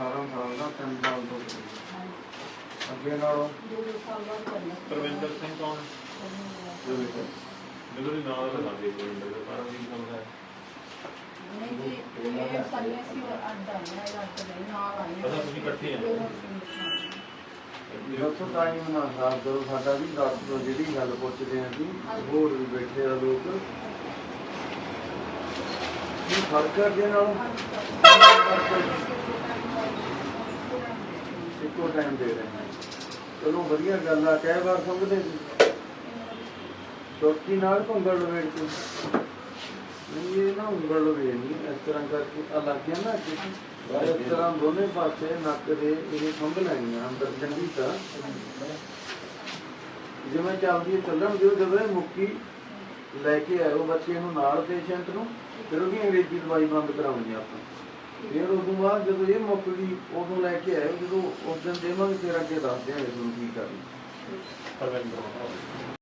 18 ਸਾਲ ਦਾ 3 ਸਾਲ ਤੋਂ ਅੱਗੇ ਨਾਲੋਂ? ਪਰਵਿੰਦਰ ਸਿੰਘ ਕੌਣ? ਮੈਨੂੰ ਵੀ ਨਾਮ ਲਗਾ ਦੇ ਪਰਵਿੰਦਰ ਦਾ। ਪਰ ਵੀ ਨਾਮ ਹੈ ਅੱਛਾ ਤੁਸੀਂ ਇਕੱਠੇ ਆ। ਦੱਸੋ ਟਾਈਮ ਨਾ ਸਾਫ਼ ਕਰੋ ਸਾਡਾ ਵੀ ਦੱਸ ਦਿਓ ਜਿਹੜੀ ਗੱਲ ਪੁੱਛਦੇ ਆਂ ਜੀ ਹੋਰ ਵੀ ਬੈਠੇ ਆ ਲੋਕ। ਕੀ ਫ਼ਰਕ ਹੈ ਅੱਗੇ ਨਾਲੋਂ? ਇੱਕੋ ਟਾਈਮ ਦੇ ਰਹੇ ਹਾਂ। ਚਲੋ ਵਧੀਆ ਗੱਲ ਆ ਕਈ ਵਾਰ ਸਮਝਦੇ ਸੀ ਚੌਕੀ ਨਾਲ ਭੰਗਲ ਲਵੇੜ ਕੇ ਨਹੀਂ ਇਹ ਨਾ ਉਂਗਲ ਲਵੇ ਨਹੀਂ ਇਸ ਤਰ੍ਹਾਂ ਕਰਕੇ ਆ ਲੱਗ ਗਿਆ ਨਾ ਕਿ ਇਸ ਤਰ੍ਹਾਂ ਦੋਨੇ ਪਾਸੇ ਨੱਕ ਦੇ ਇਹ ਖੰਭ ਲੈਣੀਆਂ ਅੰਦਰ ਚੰਗੀ ਤਰ੍ਹਾਂ। ਜਿਵੇਂ ਚੱਲਦੀ ਹੈ ਚੱਲਣ ਦਿਓ ਜਦੋਂ ਮੁੱਕੀ ਲੈ ਕੇ ਆਇਓ ਬੱਚੇ ਨੂੰ ਨਾਲ ਪੇਸ਼ੈਂਟ ਨੂੰ ਫਿਰ ਉਹਦੀ ਅੰਗਰੇਜ਼ੀ ਦਵਾਈ ਬੰਦ ਕਰਾਉਣੀ ਆਪਾਂ। ਫਿਰ ਉਦੋਂ ਬਾਅਦ ਜਦੋਂ ਇਹ ਮੁੱਕ ਗਈ, ਉਦੋਂ ਲੈ ਕੇ ਆਇਓ ਜਦੋਂ ਉਸ ਦਿਨ ਦੇਵਾਂਗੇ, ਫਿਰ ਅੱਗੇ ਦੱਸਦੇ ਹਾਂ ਤੁਹਾਨੂੰ ਕੀ ਕਰਨਾ